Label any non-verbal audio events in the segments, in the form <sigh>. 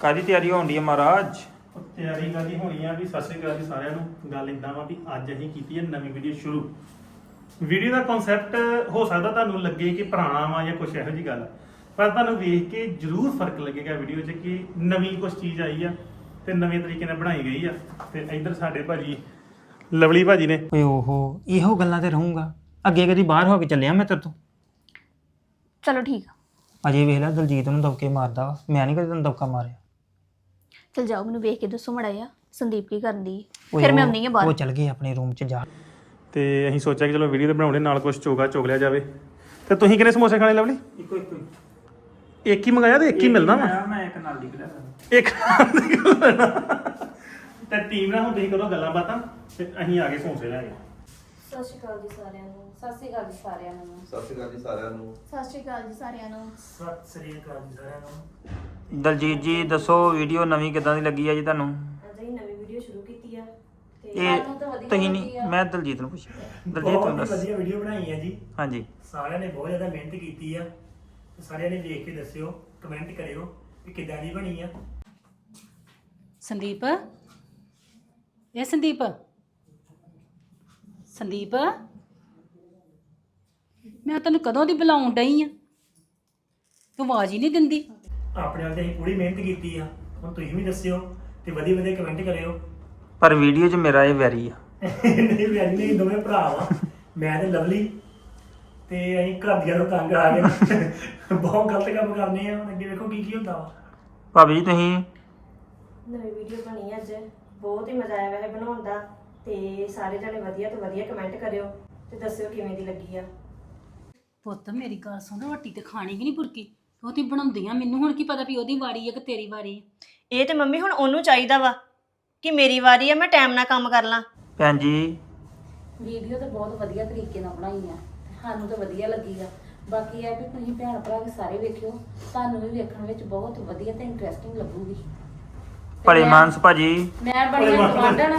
ਕਾਦੀ ਤਿਆਰੀ ਹੋਣ ਦੀ ਹੈ ਮਹਾਰਾਜ? ਉਹ ਤਿਆਰੀ ਕਾਦੀ ਹੋਣੀ ਆ ਵੀ ਸਤਿ ਸ੍ਰੀ ਅਕਾਲ ਜੀ ਸਾਰਿਆਂ ਨੂੰ। ਗੱਲ ਇਦਾਂ ਵਾ ਵੀ ਅੱਜ ਅਸੀਂ ਕੀਤੀ ਹੈ ਨਵੀਂ ਵੀਡੀਓ ਸ਼ੁਰੂ। ਵੀਡੀਓ ਦਾ ਕਨਸੈਪਟ ਹੋ ਸਕਦਾ ਤੁਹਾਨੂੰ ਲੱਗੇ ਕਿ ਪੁਰਾਣਾ ਵਾ ਜਾਂ ਕੁਝ ਇਹੋ ਜੀ ਗੱਲ ਪਰ ਤੁਹਾਨੂੰ ਵੇਖ ਕੇ ਜ਼ਰੂਰ ਫ਼ਰਕ ਲੱਗੇਗਾ ਵੀਡੀਓ 'ਚ ਕਿ ਨਵੀਂ ਕੁਝ ਚੀਜ਼ ਆਈ ਆ ਤੇ ਨਵੇਂ ਤਰੀਕੇ ਨਾਲ ਬਣਾਈ ਗਈ ਆ। ਤੇ ਇੱਧਰ ਸਾਡੇ ਭਾਜੀ ਲਵਲੀ ਭਾਜੀ ਨੇ। ਓਏ ਓਹੋ ਇਹੋ ਗੱਲਾਂ ਤੇ ਰਹੂੰਗਾ। ਅੱਗੇ ਕਦੀ ਬਾਹਰ ਹੋ ਕੇ ਚੱਲਿਆ ਮੈਂ ਤੇਰੇ ਤੋਂ? ਚਲੋ ਠੀਕ ਆ। ਅਜੇ ਵੇਖ ਲੈ ਦਲਜੀਤ ਨੂੰ ਦਬਕੇ ਮਾਰਦਾ ਵਾ। ਮੈਂ ਨਹੀਂ ਕਦੇ ਤੈਨੂੰ ਦਬਕਾ ਮਾਰਿਆ। ਚਲ ਜਾਓ ਮੈਨੂੰ ਵੇਖ ਕੇ ਦੱਸੋ ਮੜਾ ਆ ਸੰਦੀਪ ਕੀ ਕਰਨ ਦੀ ਓਏ ਫਿਰ ਮੈਂ ਉਹ- ਆਉਂਦੀ ਆ ਬਾਹਰ। ਉਹ ਚੱਲ ਗਈ ਆਪਣੇ ਰੂਮ 'ਚ ਜਾ। ਤੇ ਅਸੀਂ ਸੋਚਿਆ ਕਿ ਚਲੋ ਵੀਡੀਓ ਤੇ ਬਣਾਉਣੇ ਨਾਲ ਕੁਝ ਚੋਗਾ ਚੋਗ ਲਿਆ ਜਾਵੇ। ਤੇ ਤੁਸੀਂ ਕਿੰਨੇ ਸਮੋਸੇ ਖਾਣੇ ਲਵਲੀ? ਇੱਕੋ ਇੱਕੋ ਇੱਕ ਹੀ ਮੰਗਾਇਆ ਤੇ ਇੱਕ ਹੀ ਮਿਲਦਾ ਵਾ? ਮੈਂ ਇੱਕ ਨਾਲ ਲਿਖ ਲਿਆ ਇੱਕ ਤੇ। ਟੀਮ ਨਾਲ ਹੁਣ ਤੁਸੀਂ ਕਰੋ ਗੱਲਾਂ ਬਾਤਾਂ ਤੇ ਅਸੀਂ ਆ ਗਏ ਸਮੋਸੇ ਲੈ ਕੇ ਸਤਿ ਸ਼੍ਰੀ ਅਕਾਲ ਜੀ ਸਾਰਿਆਂ ਨੂੰ। ਸਤਿ ਸ਼੍ਰੀ ਅਕਾਲ ਜੀ ਸਾਰਿਆਂ ਨੂੰ। ਸਤਿ ਸ਼੍ਰੀ ਅਕਾਲ ਜੀ ਸਾਰਿਆਂ ਨੂੰ। ਸਤਿ ਸ਼੍ਰੀ ਅਕਾਲ ਜੀ ਸਾਰਿਆਂ ਨੂੰ। ਸਤਿ ਸ੍ਰੀ ਅਕਾਲ ਜੀ ਸਾਰਿਆਂ ਨੂੰ। ਦਲਜੀਤ ਜੀ ਦੱਸੋ ਵੀਡੀਓ ਨਵੀਂ ਕਿਦਾਂ ਦੀ ਲੱਗੀ ਆ ਜੀ ਤੁਹਾਨੂੰ? ਅਸੀਂ ਨਵੀਂ ਵੀਡੀਓ ਸ਼ੁਰੂ ਕੀਤੀ ਆ। ਤੇ ਇਹ ਸਾਨੂੰ ਤਾਂ ਵਧੀਆ ਤੁਸੀਂ ਲੱਗੀ ਨਹੀਂ ਆ। ਮੈਂ ਦਲਜੀਤ ਨੂੰ ਪੁੱਛਿਆ ਦਲਜੀਤ ਬਹੁਤ ਤੂੰ ਹੀ ਦੱਸ। ਵਧੀਆ ਵੀਡੀਓ ਬਣਾਈ ਹੈ ਜੀ। ਹਾਂਜੀ। ਸਾਰਿਆਂ ਨੇ ਬਹੁਤ ਜ਼ਿਆਦਾ ਮਿਹਨਤ ਕੀਤੀ ਆ। ਤੇ ਸਾਰਿਆਂ ਨੇ ਵੇਖ ਕੇ ਦੱਸਿਓ ਕਮੈਂਟ ਕਰਿਓ ਕਿ ਕਿੱਦਾਂ ਦੀ ਬਣੀ ਆ। ਸੰਦੀਪ? ਇਹ ਸੰਦੀਪ? ਸੰਦੀਪ? ਮੈਂ ਤੈਨੂੰ ਕਦੋਂ ਦੀ ਬੁਲਾਉਣ ਡਈ ਆ? ਤੂੰ ਆਵਾਜ਼ ਹੀ ਨਹੀਂ ਦਿੰਦੀ। ਆਪਣੇ ਵੱਲ ਤੇ ਅਸੀਂ ਪੂਰੀ ਮਿਹਨਤ ਕੀਤੀ ਆ। ਹੁਣ ਤੁਸੀਂ ਵੀ ਦੱਸਿਓ ਤੇ ਵਧੀਆ ਵਧੀਆ ਕਮੈਂਟ ਕਰਿਓ। ਪਰ ਵੀਡੀਓ 'ਚ ਮੇਰਾ ਇਹ ਵੈਰੀ ਆ। <laughs> ਨਹੀਂ ਵੀ ਨਹੀਂ ਦੋਵੇਂ ਭਰਾ ਵਾ। ਮੈਂ ਤੇ ਲਵਲੀ ਤੇ ਅਸੀਂ ਘਰ ਦੀਆਂ ਨੂੰ ਤੰਗ ਆ ਗਏ ਬਹੁਤ ਗਲਤ ਕੰਮ ਕਰਨੇ ਆ। ਹੁਣ ਅੱਗੇ ਵੇਖੋ ਕੀ ਕੀ ਹੁੰਦਾ ਵਾ। ਭਾਬੀ ਜੀ ਤੁਸੀਂ? ਨਵੀਂ ਵੀਡੀਓ ਬਣੀ ਅੱਜ। ਬਹੁਤ ਹੀ ਮਜ਼ਾ ਆਇਆ ਵੈਸੇ ਬਣਾਉਣ ਦਾ। ਤੇ ਸਾਰੇ ਜਣੇ ਵਧੀਆ ਤੋਂ ਵਧੀਆ ਕਮੈਂਟ ਕਰਿਓ ਤੇ ਦੱਸਿਓ ਕਿਵੇਂ ਦੀ ਲੱਗੀ ਆ। ਪੁੱਤ ਮੇਰੀ ਗੱਲ ਸੁਣ ਰੋਟੀ ਤੇ ਖਾਣੀ ਕਿ ਨਹੀਂ ਬੁਰਕੀ। ਉਹ ਤੀ ਬਣਾਉਂਦੀਆਂ ਮੈਨੂੰ ਹੁਣ ਕੀ ਪਤਾ ਵੀ ਉਹਦੀ ਵਾਰੀ ਹੈ ਕਿ ਤੇਰੀ ਵਾਰੀ ਹੈ ਇਹ ਤੇ ਮੰਮੀ ਹੁਣ ਉਹਨੂੰ ਚਾਹੀਦਾ ਵਾ ਕਿ ਮੇਰੀ ਵਾਰੀ ਆ ਮੈਂ ਟਾਈਮ ਨਾਲ ਕੰਮ ਕਰ ਲਾਂ। ਭੈਣ ਜੀ। ਵੀਡੀਓ ਤਾਂ ਬਹੁਤ ਵਧੀਆ ਤਰੀਕੇ ਨਾਲ ਬਣਾਈ ਆ ਸਾਨੂੰ ਤਾਂ ਵਧੀਆ ਲੱਗੀ ਆ। ਬਾਕੀ ਇਹ ਵੀ ਤੁਸੀਂ ਭੈਣ ਭਰਾ ਵੀ ਸਾਰੇ ਵੇਖਿਓ ਤੁਹਾਨੂੰ ਵੀ ਵੇਖਣ ਵਿੱਚ ਬਹੁਤ ਵਧੀਆ ਤੇ ਇੰਟਰਸਟਿੰਗ ਲੱਗੂਗੀ। ਭਲੇ ਮਾਨਸ ਭਾਜੀ। ਮੈਂ ਬੜੀ ਗਵਾਂਢਣ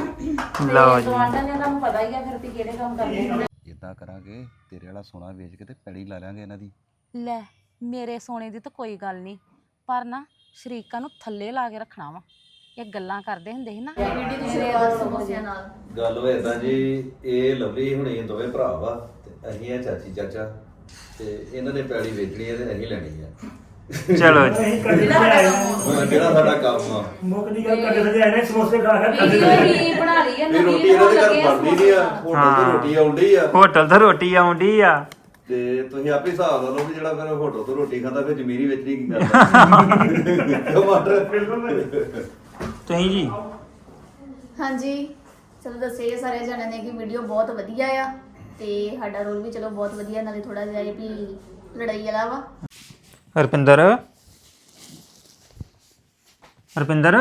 ਲਓ ਜੀ। ਗਵਾਂਢਣ ਨੇ ਤੁਹਾਨੂੰ ਪਤਾ ਹੀ ਆ ਫਿਰ ਵੀ ਕਿਹੜੇ ਕੰਮ ਕਰਨੇ ਨੇ ਇਦਾਂ ਕਰਾਂਗੇ ਤੇਰੇ ਵਾਲਾ ਸੋਨਾ ਵੇਚ ਕੇ ਤੇ ਪੈੜੀ ਲਾ ਲਾਂਗੇ ਇਹਨਾਂ ਦੀ। ਲੈ। ਮੇਰੇ ਸੋਨੇ ਦੀ ਤਾਂ ਕੋਈ ਗੱਲ ਨਹੀਂ ਪਰ ਨਾ ਸ਼ਰੀਕਾਂ ਨੂੰ ਥੱਲੇ ਲਾ ਕੇ ਰੱਖਣਾ ਵਾ। ਇਹ ਗੱਲਾਂ ਕਰਦੇ ਹੁੰਦੇ ਸੀ ਨਾ। ਵੀਡੀਓ ਦੀ ਸ਼ੁਰੂਆਤ ਸਮੋਸਿਆਂ ਨਾਲ। ਗੱਲ ਹੋਏ ਇਦਾਂ ਜੀ ਇਹ ਲਵਲੀ ਹੁਣੇ ਦੋਵੇਂ ਭਰਾ ਵਾ ਤੇ ਅਸੀਂ ਆ ਚਾਚੀ ਚਾਚਾ ਤੇ ਇਹਨਾਂ ਨੇ ਪੈੜੀ ਵੇਚਣੀ ਹੈ ਤੇ ਅਸੀਂ ਲੈਣੀ ਆ। ਚਲੋ ਜੀ। ਅਸੀਂ ਕੱਢ ਕੇ ਆਏ ਆ ਹੁਣ ਜਿਹੜਾ ਸਾਡਾ ਕੰਮ ਆ। ਮੁੱਕ ਦੀ ਗੱਲ ਕੱਢ ਕੇ ਆਏ ਨੇ ਸਮੋਸੇ ਖਾ ਖਾ ਕੱਢ ਵੀਡੀਓ ਕੇ ਹੀ ਬਣਾ ਲਈ ਨਵੀਂ ਰੋਟੀ ਇਹਨਾਂ ਦੇ ਘਰ ਬਣਦੀ ਨਹੀਂ ਆ ਹੋਟਲ ਤੋਂ ਹਾਂ। ਰੋਟੀ ਆਉਂਦੀ ਆ। ਹੋਟਲ ਤੋਂ ਰੋਟੀ ਆਉਂਦੀ ਆ। ਤੇ ਤੁਸੀਂ ਆਪੇ ਹਿਸਾਬ ਲਾ ਲਓ ਵੀ ਜਿਹੜਾ ਫਿਰ ਹੋਟਲ ਤੋਂ ਰੋਟੀ ਖਾਂਦਾ ਫਿਰ ਜ਼ਮੀਰੀ ਵੇਚਣੀ ਕੀ ਕਰਦਾ? ਟਮਾਟਰ <laughs> ਤੁਸੀਂ ਜੀ? ਹਾਂਜੀ। ਚਲੋ ਦੱਸੇ ਸਾਰੇ ਜਣਿਆਂ ਨੇ ਕਿ ਵੀਡੀਓ ਬਹੁਤ ਵਧੀਆ ਆ ਤੇ ਸਾਡਾ ਰੋਲ ਵੀ ਚਲੋ ਬਹੁਤ ਵਧੀਆ ਨਾਲੇ ਥੋੜਾ ਜਿਹਾ ਇਹ ਵੀ ਲੜਾਈ ਵਾਲਾ ਵਾ। ਹਰਪਿੰਦਰ? ਹਰਪਿੰਦਰ?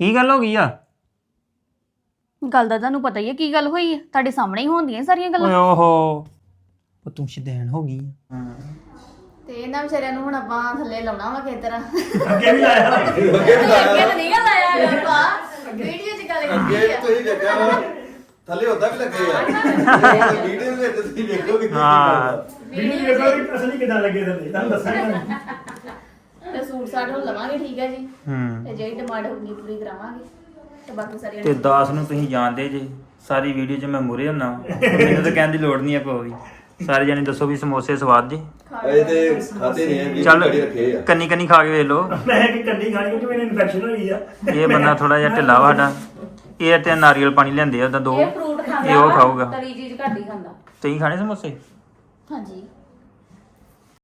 ਕੀ ਗੱਲ ਹੋ ਗਈ ਆ? ਗੱਲ ਦਾ ਤੁਹਾਨੂੰ ਪਤਾ ਹੀ ਹੈ ਕੀ ਗੱਲ ਹੋਈ ਹੈ? ਤੁਹਾਡੇ ਸਾਹਮਣੇ ਹੀ ਹੁੰਦੀਆਂ ਸਾਰੀਆਂ ਓਏ ਗੱਲਾਂ ਓਹੋ। ਉਹ ਤੂੰ ਸ਼ਦੈਣ ਹੋ ਗਈ ਆ। ਤੇ ਇਹਨਾਂ ਵਿਚਾਰਿਆਂ ਨੂੰ ਹੁਣ ਆਪਾਂ ਥੱਲੇ ਲਾਉਣਾ ਵਾ ਕਿਸੇ ਤਰ੍ਹਾਂ ਅੱਗੇ ਵੀ ਲਾਇਆ। ਅੱਗੇ ਵੀ ਅੱਗੇ ਲਾਇਆ ਤਾਂ ਨਹੀਂ ਗਾ ਲਾਇਆ ਆਪਾਂ। ਵੀਡੀਓ 'ਚ ਗੱਲ ਕੀਤੀ ਅੱਗੇ ਆ। ਤੁਸੀਂ ਵਾ ਥੱਲੇ ਉਦਾਂ ਵੀ ਲੱਗੇ ਆ। ਵੀਡੀਓ ਵਿੱਚ ਤੁਸੀਂ ਵੇਖੋਗੇ ਕੀ ਹਾਂ। ਵੀਡੀਓ ਵੇਖੋ ਕਿ ਅਸਲੀ ਕਿੱਦਾਂ ਲੱਗੇ ਥੱਲੇ। ਤੁਹਾਨੂੰ ਦੱਸਾਂਗੇ ਤੇ ਸੂਟ ਸਾਟ ਹੁਣ ਲਵਾਂਗੇ ਠੀਕ ਹੈ ਜੀ। ਹੂੰ। ਤੇ ਜਿਹੜੀ ਡਿਮਾਂਡ ਹੋਊਗੀ ਪੂਰੀ ਕਰਾਵਾਂਗੇ। ਤੇ ਬਾਕੀ ਸਾਰੀਆਂ ਤੇ ਦਾਸ ਨੂੰ ਤੁਸੀਂ ਜਾਣਦੇ ਜੇ ਸਾਰੀ ਵੀਡੀਓ 'ਚ ਮੈਂ ਮੂਰੇ ਹੁੰਨਾ। ਮੈਨੂੰ ਤਾਂ ਕਹਿਣ ਦੀ ਲੋੜ ਨਹੀਂ ਆ ਕੋਈ ਸਾਰੇ ਜਣੇ ਦੱਸੋ ਵੀ ਸਮੋਸੇ ਸਵਾਦ ਜੇ। ਇਹ ਤੇ ਖਾਤੇ ਨਹੀਂ ਹੈ ਚੱਲ ਵੀ ਰੱਖੇ ਆ। ਕੰਨੀ ਕੰਨੀ ਖਾ ਕੇ ਵੇਖ ਲਓ। ਮੈਂ ਕਿ ਕੰਨੀ ਖਾਣੀ ਕਿਉਂਕਿ ਮੈਨੂੰ ਇਨਫੈਕਸ਼ਨ ਹੋਈ ਆ। ਇਹ ਬੰਦਾ ਥੋੜਾ ਜਿਹਾ ਢਿੱਲਾ ਵਾ ਸਾਡਾ। ਇਹ ਤੇ ਨਾਰੀਅਲ ਪਾਣੀ ਲਿਆਂਦੇ ਆ ਉਹਦਾ ਦੋ। ਇਹ ਫਰੂਟ ਇਹ ਖਾਂਦਾ ਉਹ ਵਾ, ਖਾਊਗਾ। ਤਲੀ ਚੀਜ਼ ਘੱਟ ਹੀ ਖਾਂਦਾ। ਤੁਸੀਂ ਖਾਣੇ ਸਮੋਸੇ? ਹਾਂਜੀ।